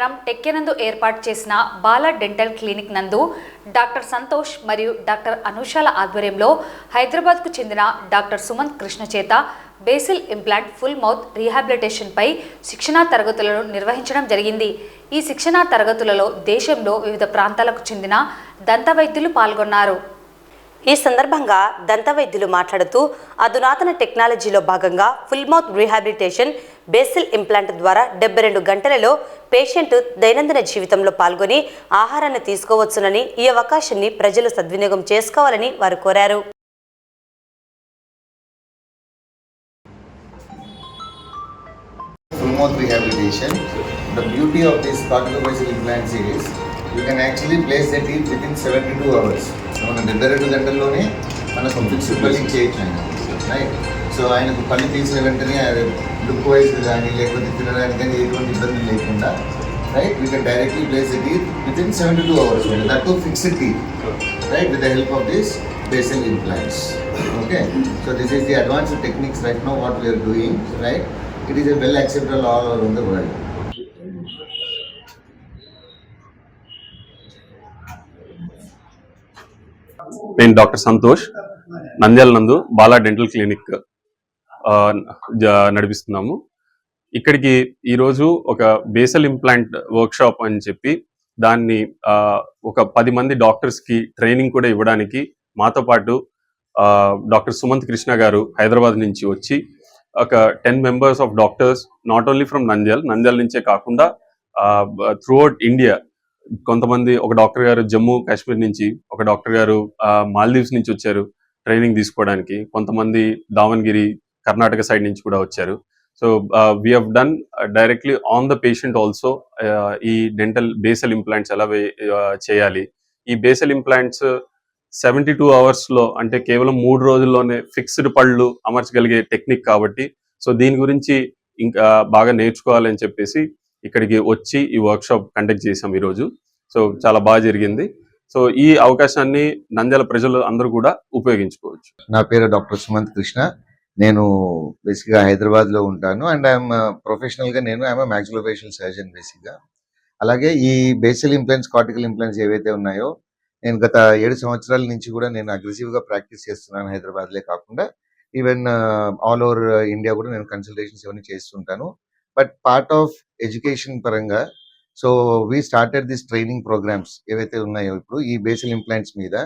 పట్టణం టెక్కెనందు ఏర్పాటు చేసిన బాల డెంటల్ క్లినిక్ నందు డాక్టర్ సంతోష్ మరియు డాక్టర్ అనుషాల ఆధ్వర్యంలో హైదరాబాద్కు చెందిన డాక్టర్ సుమంత్ కృష్ణ చేత బేసిల్ ఇంప్లాంట్ ఫుల్ మౌత్ రీహాబిలిటేషన్పై శిక్షణా తరగతులను నిర్వహించడం జరిగింది. ఈ శిక్షణా తరగతులలో దేశంలో వివిధ ప్రాంతాలకు చెందిన దంత వైద్యులు పాల్గొన్నారు. ఈ సందర్భంగా దంతవైద్యులు మాట్లాడుతూ అధునాతన టెక్నాలజీలో భాగంగా full mouth rehabilitation basal implant ద్వారా డెబ్బై రెండు గంటలలో పేషెంట్ దైనందిన జీవితంలో పాల్గొని ఆహారాన్ని తీసుకోవచ్చునని ఈ అవకాశాన్ని ప్రజలు సద్వినియోగం చేసుకోవాలని వారు కోరారు mouth rehabilitation. The beauty of this cortical basal implant series, you can actually place the teeth within 72 hours. మన డెబ్బై రెండు గంటల్లోనే మనకు ఫిక్స్డ్ పల్లి చేయొచ్చు ఆయన రైట్ సో ఆయనకు పల్లి తీసిన వెంటనే లుక్ వైజ్ కానీ లేకపోతే తినడానికి కానీ ఎటువంటి ఇబ్బంది లేకుండా right we can directly place the teeth within seventy two hours that too fixed teeth right with the help of these basal implants okay so this is the advanced techniques right now what we are doing right it is a well accepted all over in the world నేను doctor Santosh Nandyal నందు Bala dental clinic ఆ, జ- నడిపిస్తున్నాము. ఇక్కడికి ఈరోజు ఒక basal implant workshop అని చెప్పి దాన్ని ఒక పది మంది డాక్టర్స్కి ట్రైనింగ్ కూడా ఇవ్వడానికి మాతో పాటు డాక్టర్ సుమంత్ కృష్ణ గారు హైదరాబాద్ నుంచి వచ్చి ఒక ten members of doctors not only from Nandyal Nandyal నుంచే కాకుండా త్రూ అవుట్ ఇండియా కొంతమంది ఒక డాక్టర్ గారు జమ్మూ కాశ్మీర్ నుంచి ఒక డాక్టర్ గారు మాల్దీవ్స్ నుంచి వచ్చారు ట్రైనింగ్ తీసుకోవడానికి. కొంతమంది దావణగిరి కర్ణాటక సైడ్ నుంచి కూడా వచ్చారు. So we have done directly on the patient also ఈ డెంటల్ బేసల్ ఇంప్లాంట్స్ ఎలా uh, చేయాలి. ఈ బేసల్ ఇంప్లాంట్స్ సెవెంటీ టూ అవర్స్లో అంటే కేవలం మూడు రోజుల్లోనే ఫిక్స్డ్ పళ్ళు అమర్చగలిగే టెక్నిక్ కాబట్టి సో దీని గురించి ఇంకా uh, బాగా నేర్చుకోవాలని చెప్పేసి ఇక్కడికి వచ్చి ఈ వర్క్ షాప్ కండక్ట్ చేసాం ఈరోజు. సో చాలా బాగా జరిగింది. సో ఈ అవకాశాన్ని నంద్యాల ప్రజలు అందరూ కూడా ఉపయోగించుకోవచ్చు. నా పేరు డాక్టర్ సుమంత్ కృష్ణ. నేను బేసిక్గా హైదరాబాద్లో ఉంటాను. అండ్ ఐఎమ్ ప్రొఫెషనల్గా నేను ఐఎమ్ మ్యాక్సిలోఫేషియల్ సర్జన్ బేసిక్గా అలాగే ఈ బేసిల్ ఇంప్లాంట్స్ కార్టికల్ ఇంప్లాంట్స్ ఏవైతే ఉన్నాయో నేను గత ఏడు సంవత్సరాల నుంచి కూడా నేను అగ్రెసివ్గా ప్రాక్టీస్ చేస్తున్నాను హైదరాబాద్లే కాకుండా ఈవెన్ ఆల్ ఓవర్ ఇండియా కూడా నేను కన్సల్టేషన్స్ ఇవన్నీ చేస్తుంటాను. బట్ పార్ట్ ఆఫ్ ఎడ్యుకేషన్ పరంగా so we started this training programs ఏవైతే ఉన్నాయో ఇప్పుడు ఈ బేసిల్ ఇంప్లాంట్స్ మీద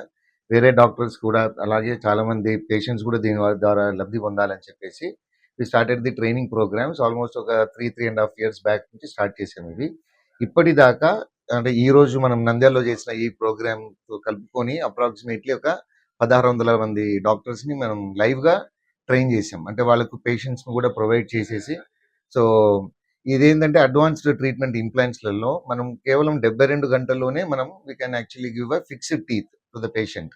వేరే డాక్టర్స్ కూడా అలాగే చాలా మంది పేషెంట్స్ కూడా దీని ద్వారా లబ్ధి పొందాలని చెప్పేసి we started the training programs almost ఒక three three and half years back నుంచి స్టార్ట్ చేసాము ఇవి. ఇప్పటిదాకా అంటే ఈ రోజు మనం నంద్యాలలో చేసిన ఈ ప్రోగ్రామ్ కలుపుకొని అప్రాక్సిమేట్లీ ఒక పదహారు వందల మంది డాక్టర్స్ని మనం లైవ్గా ట్రైన్ చేసాం అంటే వాళ్ళకు పేషెంట్స్ కూడా ప్రొవైడ్ చేసేసి సో ఇదేంటంటే అడ్వాన్స్డ్ ట్రీట్మెంట్ ఇంప్లాంట్స్లలో మనం కేవలం డెబ్బై రెండు గంటల్లోనే మనం we can actually give a fixed teeth to the patient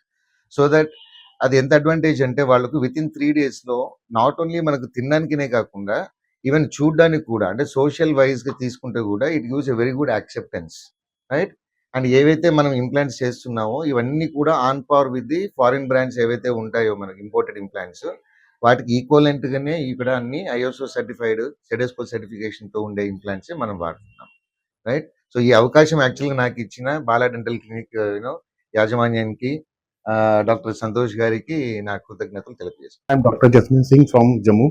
so that అది ఎంత అడ్వాంటేజ్ అంటే వాళ్ళకు విత్ ఇన్ త్రీ డేస్లో నాట్ ఓన్లీ మనకు తినడానికినే కాకుండా ఈవెన్ చూడడానికి కూడా అంటే సోషల్ వైజ్గా తీసుకుంటే కూడా it gives a very good acceptance right and ఏవైతే మనం ఇంప్లాంట్స్ చేస్తున్నామో ఇవన్నీ కూడా on power with the foreign brands ఏవైతే ఉంటాయో మనకి ఇంపోర్టెడ్ ఇంప్లాంట్స్ వాటికి ఈక్వలెంట్గానే ఇక్కడ అన్ని ఐఎస్ఓ సర్టిఫైడ్ సెడెస్కో సర్టిఫికేషన్తో ఉండే ఇంప్లాంట్స్ మనం వాడుతున్నాం రైట్ సో ఈ అవకాశం యాక్చువల్గా నాకు ఇచ్చిన Bala dental clinic you know యాజమాన్యానికి డాక్టర్ సంతోష్ గారికి నా కృతజ్ఞతలు తెలియజేస్తాను I'm Dr. Jasmine Singh from Jammu.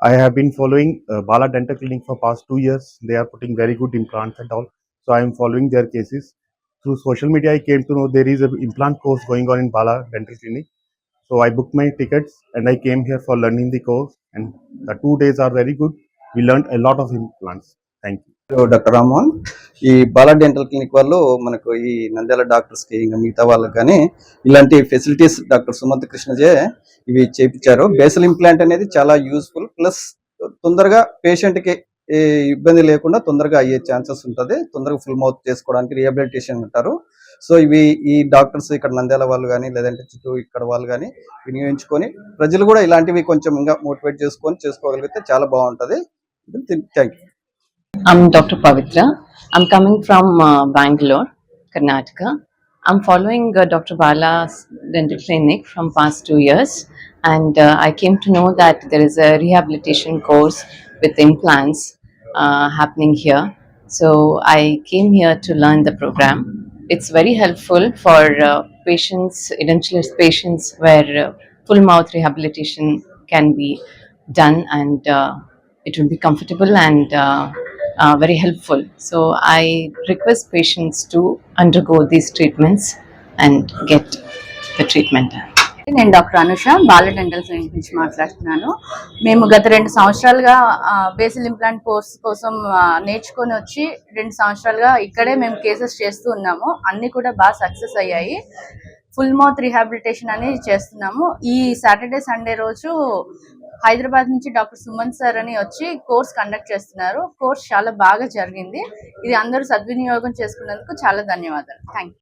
I have been following uh, Bala Dental Clinic for past two years. They are putting very good implants and all. So I am following their cases. Through social media, I came to know there is an implant course going on in Bala Dental Clinic. So I booked my tickets and I came here for learning the course. And the two days are very good. We learned a lot of implants. Thank you. Doctor Rammohan. ఈ Bala dental clinic వాళ్ళు మనకు ఈ నంద్యాల డాక్టర్స్కి ఇంకా మిగతా వాళ్ళకి కానీ ఇలాంటి ఫెసిలిటీస్ డాక్టర్ సుమంత్ కృష్ణజే ఇవి చేపించారు. బేసల్ ఇంప్లాంట్ అనేది చాలా యూస్ఫుల్. ప్లస్ తొందరగా పేషెంట్కి ఇబ్బంది లేకుండా తొందరగా అయ్యే ఛాన్సెస్ ఉంటుంది. తొందరగా ఫుల్ మౌత్ చేసుకోవడానికి రిహాబిలిటేషన్ అంటారు సో ఇవి ఈ డాక్టర్స్ ఇక్కడ నంద్యాల వాళ్ళు కానీ లేదంటే చుట్టూ ఇక్కడ వాళ్ళు కానీ వినియోగించుకొని ప్రజలు కూడా ఇలాంటివి కొంచెం ఇంకా మోటివేట్ చేసుకొని చేసుకోగలిగితే చాలా బాగుంటది. Thank you. I'm Dr. Pavitra. I'm coming from uh, Bangalore, Karnataka. I'm following uh, Dr. Bala's dental clinic from past two years, and uh, I came to know that there is a rehabilitation course with implants uh, happening here. So I came here to learn the program. It's very helpful for uh, patients, edentulous patients, where uh, full mouth rehabilitation can be done and uh, it will be comfortable and uh, uh, very helpful. So I request patients to undergo these treatments and get the treatment done. నేను doctor Anusha Bala dental clinic నుంచి మాట్లాడుతున్నాను మేము గత రెండు సంవత్సరాలుగా basil implant course కోసం నేర్చుకొని వచ్చి రెండు సంవత్సరాలుగా ఇక్కడే మేము కేసెస్ చేస్తూ ఉన్నాము అన్ని కూడా బాగా సక్సెస్ అయ్యాయి ఫుల్ మౌత్ రిహాబిలిటేషన్ అనేది చేస్తున్నాము. ఈ సాటర్డే సండే రోజు హైదరాబాద్ నుంచి డాక్టర్ సుమన్ సార్ అని వచ్చి కోర్స్ కండక్ట్ చేస్తున్నారు. కోర్స్ చాలా బాగా జరిగింది. ఇది అందరూ సద్వినియోగం చేసుకున్నందుకు చాలా ధన్యవాదాలు. థ్యాంక్